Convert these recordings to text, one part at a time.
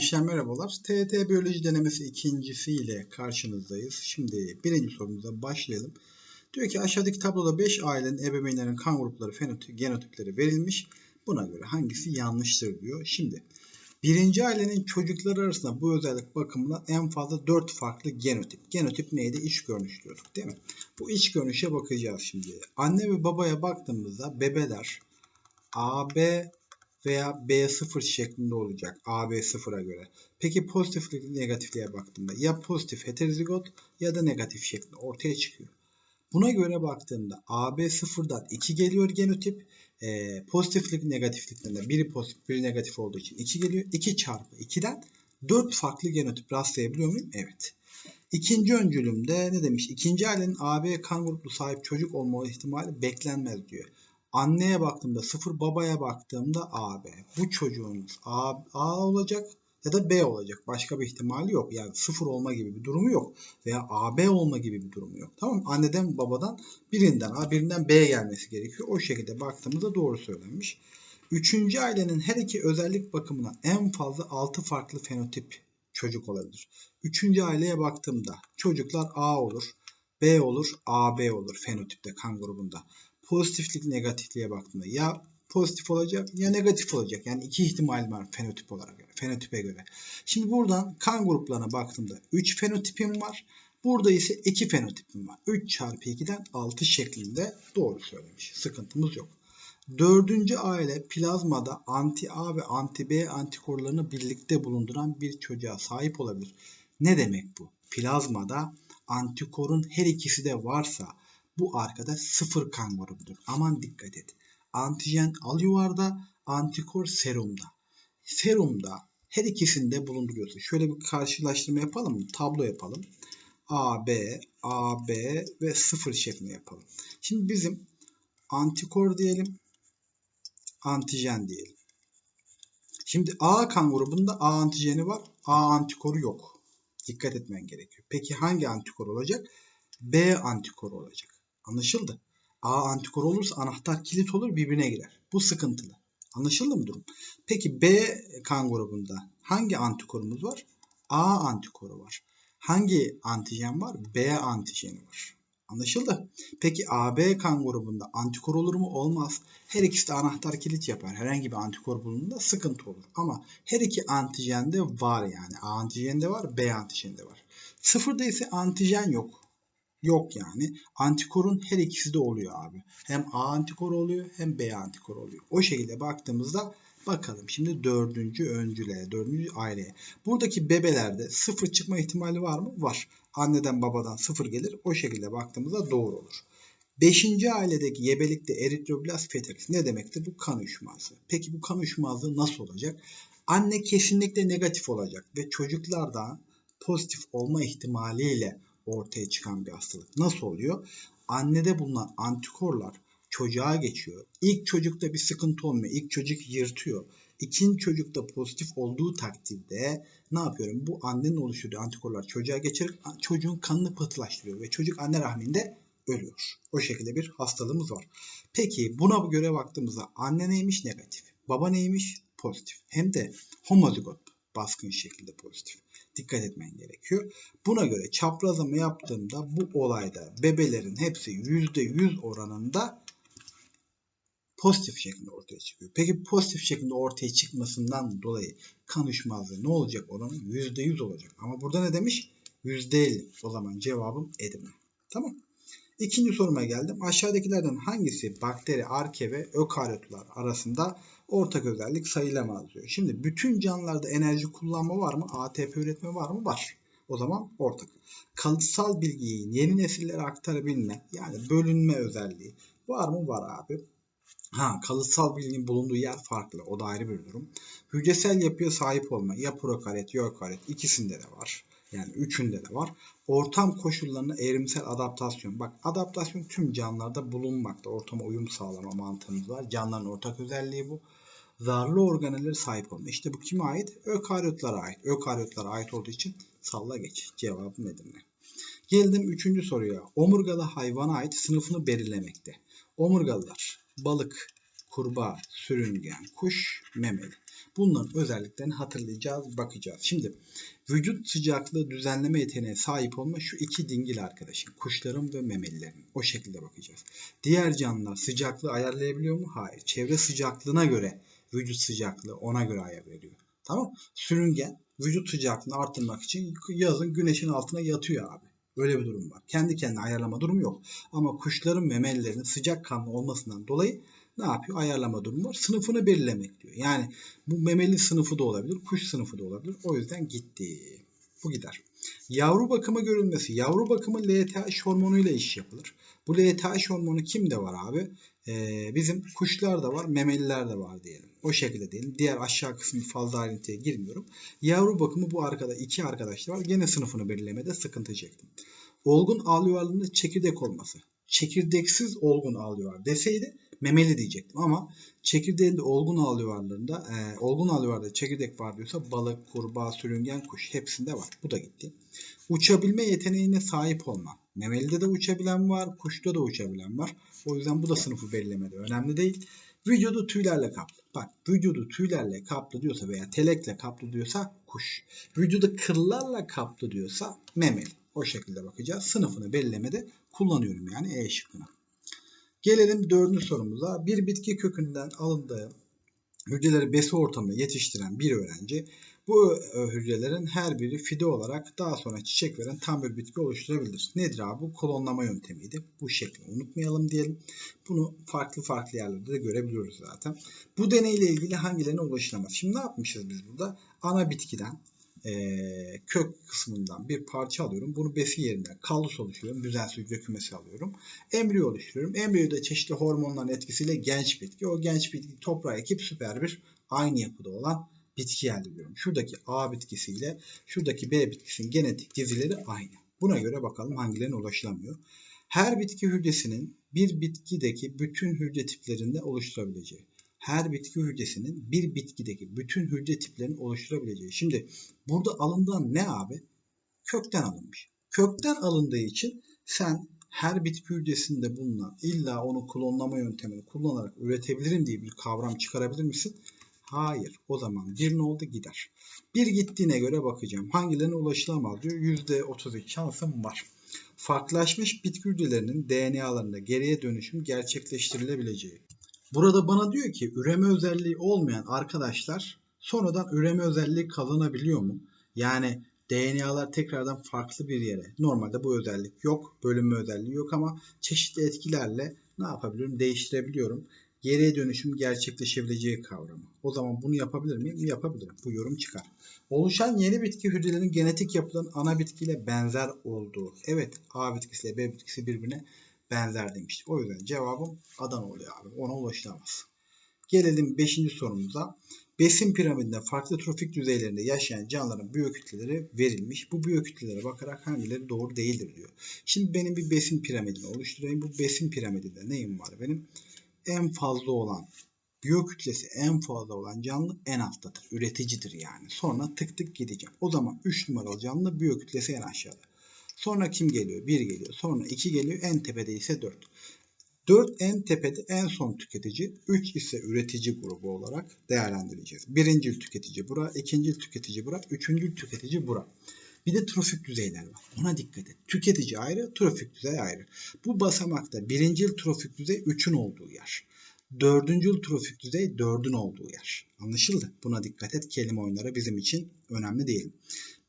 Gençler merhabalar. TET Biyoloji denemesi ikincisiyle karşınızdayız. Şimdi birinci sorumuza başlayalım. Diyor ki aşağıdaki tabloda 5 ailenin ebeveynlerin kan grupları, fenotip, genotipleri verilmiş. Buna göre hangisi yanlıştır diyor. Şimdi birinci ailenin çocukları arasında bu özellik bakımından en fazla 4 farklı genotip. Genotip neydi? İç görünüş diyorduk değil mi? Bu iç görünüşe bakacağız şimdi. Anne ve babaya baktığımızda bebeler AB veya B0 şeklinde olacak AB0'a göre. Peki pozitiflik negatifliğe baktığımda ya pozitif heterozigot ya da negatif şeklinde ortaya çıkıyor. Buna göre baktığımda AB0'dan 2 geliyor genotip. E, pozitiflik negatiflikten de biri pozitif biri negatif olduğu için 2 geliyor. 2 çarpı 2'den 4 farklı genotip rastlayabiliyor muyum? Evet. İkinci öncülümde ne demiş? İkinci ailenin AB kan gruplu sahip çocuk olma ihtimali beklenmez diyor. Anneye baktığımda 0, babaya baktığımda AB. Bu çocuğun A, A olacak ya da B olacak. Başka bir ihtimali yok. Yani 0 olma gibi bir durumu yok. Veya AB olma gibi bir durumu yok. Tamam mı? Anneden babadan birinden A birinden B gelmesi gerekiyor. O şekilde baktığımızda doğru söylenmiş. Üçüncü ailenin her iki özellik bakımından en fazla 6 farklı fenotip çocuk olabilir. Üçüncü aileye baktığımda çocuklar A olur, B olur, AB olur fenotipte kan grubunda pozitiflik negatifliğe baktığımda ya pozitif olacak ya negatif olacak. Yani iki ihtimal var fenotip olarak fenotipe göre. Şimdi buradan kan gruplarına baktığımda 3 fenotipim var. Burada ise 2 fenotipim var. 3 çarpı 2'den 6 şeklinde doğru söylemiş. Sıkıntımız yok. Dördüncü aile plazmada anti A ve anti B antikorlarını birlikte bulunduran bir çocuğa sahip olabilir. Ne demek bu? Plazmada antikorun her ikisi de varsa bu arkadaş sıfır kan grubudur. Aman dikkat et. Antijen al yuvarda, antikor serumda. Serumda her ikisinde bulunduruyorsun. Şöyle bir karşılaştırma yapalım mı? Tablo yapalım. AB, AB ve sıfır şeklinde yapalım. Şimdi bizim antikor diyelim, antijen diyelim. Şimdi A kan grubunda A antijeni var, A antikoru yok. Dikkat etmen gerekiyor. Peki hangi antikor olacak? B antikoru olacak. Anlaşıldı. A antikor olursa anahtar kilit olur birbirine girer. Bu sıkıntılı. Anlaşıldı mı durum? Peki B kan grubunda hangi antikorumuz var? A antikoru var. Hangi antijen var? B antijeni var. Anlaşıldı. Peki AB kan grubunda antikor olur mu? Olmaz. Her ikisi de anahtar kilit yapar. Herhangi bir antikor bulunduğunda sıkıntı olur. Ama her iki antijen de var yani. A antijen de var, B antijen de var. Sıfırda ise antijen yok. Yok yani. Antikorun her ikisi de oluyor abi. Hem A antikor oluyor hem B antikor oluyor. O şekilde baktığımızda bakalım şimdi dördüncü öncüle, dördüncü aileye. Buradaki bebelerde sıfır çıkma ihtimali var mı? Var. Anneden babadan sıfır gelir. O şekilde baktığımızda doğru olur. Beşinci ailedeki yebelikte eritroblast fetalis ne demektir? Bu kan uyuşmazlığı. Peki bu kan uyuşmazlığı nasıl olacak? Anne kesinlikle negatif olacak ve çocuklarda pozitif olma ihtimaliyle ortaya çıkan bir hastalık. Nasıl oluyor? Annede bulunan antikorlar çocuğa geçiyor. İlk çocukta bir sıkıntı olmuyor. İlk çocuk yırtıyor. İkinci çocukta pozitif olduğu takdirde ne yapıyorum? Bu annenin oluşturduğu antikorlar çocuğa geçerek çocuğun kanını pıhtılaştırıyor ve çocuk anne rahminde ölüyor. O şekilde bir hastalığımız var. Peki buna göre baktığımızda anne neymiş negatif, baba neymiş pozitif. Hem de homozigot baskın şekilde pozitif dikkat etmen gerekiyor. Buna göre çaprazlama yaptığımda bu olayda bebelerin hepsi %100 oranında pozitif şeklinde ortaya çıkıyor. Peki pozitif şeklinde ortaya çıkmasından dolayı kan ne olacak oranı? %100 olacak. Ama burada ne demiş? %50. O zaman cevabım Edirne. Tamam. İkinci soruma geldim. Aşağıdakilerden hangisi bakteri, arke ve ökaryotlar arasında ortak özellik sayılamaz diyor. Şimdi bütün canlılarda enerji kullanma var mı? ATP üretme var mı? Var. O zaman ortak. Kalıtsal bilgiyi yeni nesillere aktarabilme yani bölünme özelliği var mı? Var abi. Ha, kalıtsal bilginin bulunduğu yer farklı. O da ayrı bir durum. Hücresel yapıya sahip olma ya prokaryot ya ökaryot ikisinde de var. Yani üçünde de var. Ortam koşullarına evrimsel adaptasyon. Bak adaptasyon tüm canlılarda bulunmakta. Ortama uyum sağlama mantığımız var. Canlıların ortak özelliği bu. Zarlı organelleri sahip olma. İşte bu kime ait? Ökaryotlara ait. Ökaryotlara ait olduğu için salla geç. Cevabı nedir ne? Geldim üçüncü soruya. Omurgalı hayvana ait sınıfını belirlemekte. Omurgalılar balık, kurbağa, sürüngen, kuş, memeli. Bunların özelliklerini hatırlayacağız, bakacağız. Şimdi vücut sıcaklığı düzenleme yeteneğine sahip olma şu iki dingil arkadaşın. Kuşların ve memelilerin. O şekilde bakacağız. Diğer canlılar sıcaklığı ayarlayabiliyor mu? Hayır. Çevre sıcaklığına göre vücut sıcaklığı ona göre ayar veriyor. Tamam Sürüngen vücut sıcaklığını arttırmak için yazın güneşin altına yatıyor abi. Böyle bir durum var. Kendi kendine ayarlama durumu yok. Ama kuşların memelilerinin sıcak kanlı olmasından dolayı ne yapıyor? Ayarlama durumu var. Sınıfını belirlemek diyor. Yani bu memeli sınıfı da olabilir, kuş sınıfı da olabilir. O yüzden gitti. Bu gider. Yavru bakımı görülmesi. Yavru bakımı LTH hormonuyla iş yapılır. Bu LTH hormonu kimde var abi? Ee, bizim kuşlar da var, memeliler de var diyelim. O şekilde diyelim. Diğer aşağı kısmı fazla ayrıntıya girmiyorum. Yavru bakımı bu arkada iki arkadaşlar var. Gene sınıfını belirlemede sıkıntı çektim. Olgun alveolunda çekirdek olması. Çekirdeksiz olgun alveol deseydi memeli diyecektim ama çekirdeğinde olgun alveollarında e, olgun alveolda çekirdek var diyorsa balık, kurbağa, sürüngen, kuş hepsinde var. Bu da gitti. Uçabilme yeteneğine sahip olma. Memelide de uçabilen var, kuşta da uçabilen var. O yüzden bu da sınıfı belirlemede önemli değil. Vücudu tüylerle kaplı. Bak vücudu tüylerle kaplı diyorsa veya telekle kaplı diyorsa kuş. Vücudu kıllarla kaplı diyorsa memeli. O şekilde bakacağız. Sınıfını belirlemede kullanıyorum yani E şıkkını. Gelelim dördüncü sorumuza. Bir bitki kökünden alındığı hücreleri besi ortamında yetiştiren bir öğrenci bu hücrelerin her biri fide olarak daha sonra çiçek veren tam bir bitki oluşturabilir. Nedir abi? Bu klonlama yöntemiydi. Bu şekli unutmayalım diyelim. Bunu farklı farklı yerlerde de görebiliyoruz zaten. Bu deneyle ilgili hangilerine ulaşılamaz? Şimdi ne yapmışız biz burada? Ana bitkiden e, kök kısmından bir parça alıyorum. Bunu besi yerine kallus oluşturuyorum. Düzensiz hücre kümesi alıyorum. Embriyo oluşturuyorum. Embriyoda çeşitli hormonların etkisiyle genç bitki. O genç bitki toprağa ekip süper bir aynı yapıda olan bitki elde ediyorum. Şuradaki A bitkisiyle şuradaki B bitkisinin genetik dizileri aynı. Buna göre bakalım hangilerine ulaşılamıyor. Her bitki hücresinin bir bitkideki bütün hücre tiplerinde oluşturabileceği. Her bitki hücresinin bir bitkideki bütün hücre tiplerini oluşturabileceği. Şimdi burada alınan ne abi? Kökten alınmış. Kökten alındığı için sen her bitki hücresinde bulunan illa onu klonlama yöntemini kullanarak üretebilirim diye bir kavram çıkarabilir misin? Hayır. O zaman bir ne oldu gider. Bir gittiğine göre bakacağım. Hangilerine ulaşılamaz diyor. %33 şansım var. Farklılaşmış bitki hücrelerinin DNA'larında geriye dönüşüm gerçekleştirilebileceği. Burada bana diyor ki üreme özelliği olmayan arkadaşlar sonradan üreme özelliği kazanabiliyor mu? Yani DNA'lar tekrardan farklı bir yere. Normalde bu özellik yok. Bölünme özelliği yok ama çeşitli etkilerle ne yapabiliyorum? Değiştirebiliyorum geriye dönüşüm gerçekleşebileceği kavramı. O zaman bunu yapabilir miyim? Yapabilirim. Bu yorum çıkar. Oluşan yeni bitki hücrelerinin genetik yapılan ana bitkiyle benzer olduğu. Evet A bitkisiyle B bitkisi birbirine benzer demiştik. O yüzden cevabım Adana oluyor abi. Ona ulaşılamaz. Gelelim 5. sorumuza. Besin piramidinde farklı trofik düzeylerinde yaşayan canlıların biyokütleleri verilmiş. Bu biyokütlelere bakarak hangileri doğru değildir diyor. Şimdi benim bir besin piramidini oluşturayım. Bu besin piramidinde neyim var benim? en fazla olan biyokütlesi en fazla olan canlı en alttadır. Üreticidir yani. Sonra tık tık gideceğim. O zaman 3 numaralı canlı biyokütlesi en aşağıda. Sonra kim geliyor? 1 geliyor. Sonra 2 geliyor. En tepede ise 4. 4 en tepede en son tüketici. 3 ise üretici grubu olarak değerlendireceğiz. Birinci tüketici bura. ikinci tüketici bura. Üçüncü tüketici bura. Bir de trofik düzeyler var. Ona dikkat et. Tüketici ayrı, trofik düzey ayrı. Bu basamakta birinci yıl trofik düzey 3'ün olduğu yer. Dördüncü yıl trofik düzey 4'ün olduğu yer. Anlaşıldı. Buna dikkat et. Kelime oyunları bizim için önemli değil.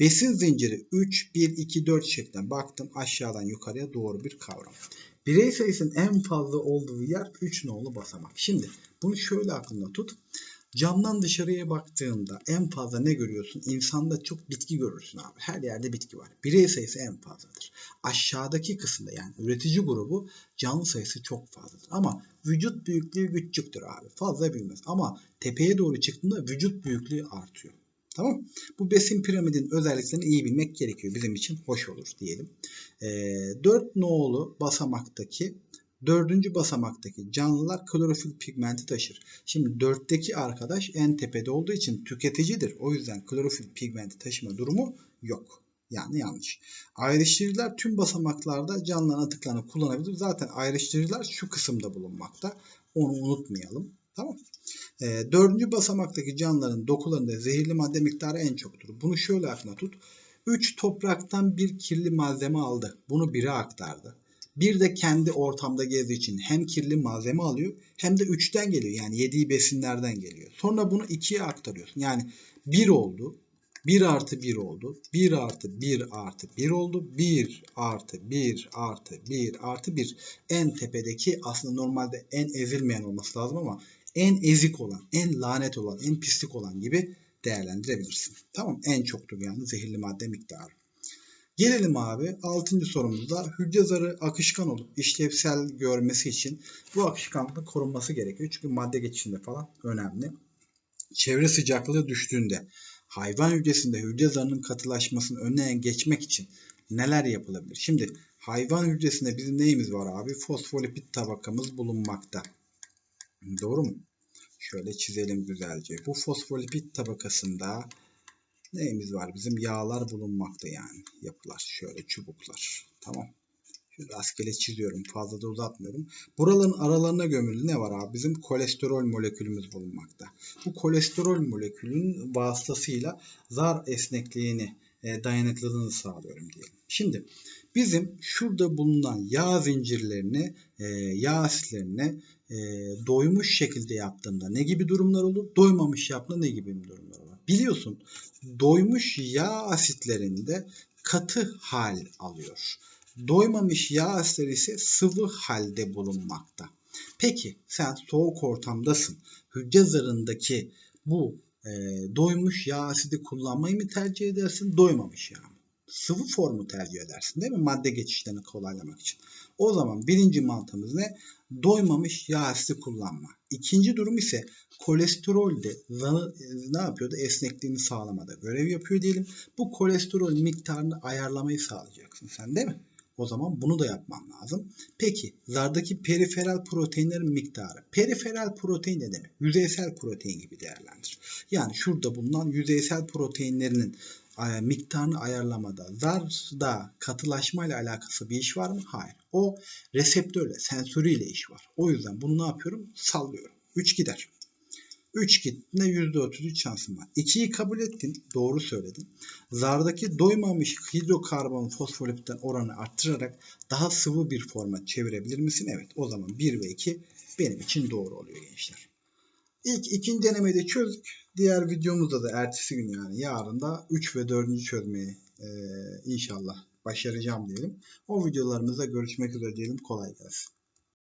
Besin zinciri 3, 1, 2, 4 şeklinde baktım aşağıdan yukarıya doğru bir kavram. Birey sayısının en fazla olduğu yer 3 nolu basamak. Şimdi bunu şöyle aklında tut. Camdan dışarıya baktığında en fazla ne görüyorsun? İnsanda çok bitki görürsün abi. Her yerde bitki var. Birey sayısı en fazladır. Aşağıdaki kısımda yani üretici grubu canlı sayısı çok fazladır. Ama vücut büyüklüğü küçüktür abi. Fazla büyümez. Ama tepeye doğru çıktığında vücut büyüklüğü artıyor. Tamam. Bu besin piramidin özelliklerini iyi bilmek gerekiyor. Bizim için hoş olur diyelim. E, 4 nolu basamaktaki Dördüncü basamaktaki canlılar klorofil pigmenti taşır. Şimdi dörtteki arkadaş en tepede olduğu için tüketicidir. O yüzden klorofil pigmenti taşıma durumu yok. Yani yanlış. Ayrıştırıcılar tüm basamaklarda canlıların atıklarını kullanabilir. Zaten ayrıştırıcılar şu kısımda bulunmakta. Onu unutmayalım. Tamam. E, dördüncü basamaktaki canlıların dokularında zehirli madde miktarı en çoktur. Bunu şöyle aklına tut. 3 topraktan bir kirli malzeme aldı. Bunu 1'e aktardı. Bir de kendi ortamda gezdiği için hem kirli malzeme alıyor hem de 3'ten geliyor. Yani yediği besinlerden geliyor. Sonra bunu 2'ye aktarıyorsun. Yani 1 oldu. 1 artı 1 oldu. 1 artı 1 artı 1 oldu. 1 artı 1 artı 1 artı 1. En tepedeki aslında normalde en ezilmeyen olması lazım ama en ezik olan, en lanet olan, en pislik olan gibi değerlendirebilirsin. Tamam En çoktur yani zehirli madde miktarı. Gelelim abi 6. sorumuzda hücre zarı akışkan olup işlevsel görmesi için bu akışkanlığın korunması gerekiyor. Çünkü madde geçişinde falan önemli. Çevre sıcaklığı düştüğünde hayvan hücresinde hücre zarının katılaşmasını önüne geçmek için neler yapılabilir? Şimdi hayvan hücresinde bizim neyimiz var abi? Fosfolipid tabakamız bulunmakta. Doğru mu? Şöyle çizelim güzelce. Bu fosfolipid tabakasında neyimiz var? Bizim yağlar bulunmakta yani. Yapılar. Şöyle çubuklar. Tamam. Şöyle rastgele çiziyorum. Fazla da uzatmıyorum. Buraların aralarına gömülü ne var abi? Bizim kolesterol molekülümüz bulunmakta. Bu kolesterol molekülünün vasıtasıyla zar esnekliğini, e, dayanıklılığını sağlıyorum diyelim. Şimdi bizim şurada bulunan yağ zincirlerini, e, yağ asitlerini e, doymuş şekilde yaptığımda ne gibi durumlar olur? Doymamış yaptığımda ne gibi durumlar olur? Biliyorsun doymuş yağ asitlerinde katı hal alıyor. Doymamış yağ asitleri ise sıvı halde bulunmakta. Peki sen soğuk ortamdasın. Hücre zarındaki bu e, doymuş yağ asidi kullanmayı mı tercih edersin? Doymamış yağ mı? Sıvı formu tercih edersin değil mi? Madde geçişlerini kolaylamak için. O zaman birinci mantığımız ne? Doymamış yağ asidi kullanma. İkinci durum ise kolesterolde ne yapıyordu? Esnekliğini sağlamada görev yapıyor diyelim. Bu kolesterol miktarını ayarlamayı sağlayacaksın sen değil mi? O zaman bunu da yapmam lazım. Peki zardaki periferal proteinlerin miktarı. Periferal protein ne demek? Yüzeysel protein gibi değerlendir. Yani şurada bulunan yüzeysel proteinlerinin e, miktarını ayarlamada zarda katılaşma ile alakası bir iş var mı? Hayır. O reseptörle, sensörüyle iş var. O yüzden bunu ne yapıyorum? Sallıyorum. 3 gider. 3 gittiğinde %33 şansım var. 2'yi kabul ettin. Doğru söyledin. Zardaki doymamış hidrokarbon fosfolipten oranı arttırarak daha sıvı bir forma çevirebilir misin? Evet. O zaman 1 ve 2 benim için doğru oluyor gençler. İlk ikinci denemeyi çözdük. Diğer videomuzda da ertesi gün yani yarın da 3 ve 4. çözmeyi e, inşallah başaracağım diyelim. O videolarımızda görüşmek üzere diyelim. Kolay gelsin.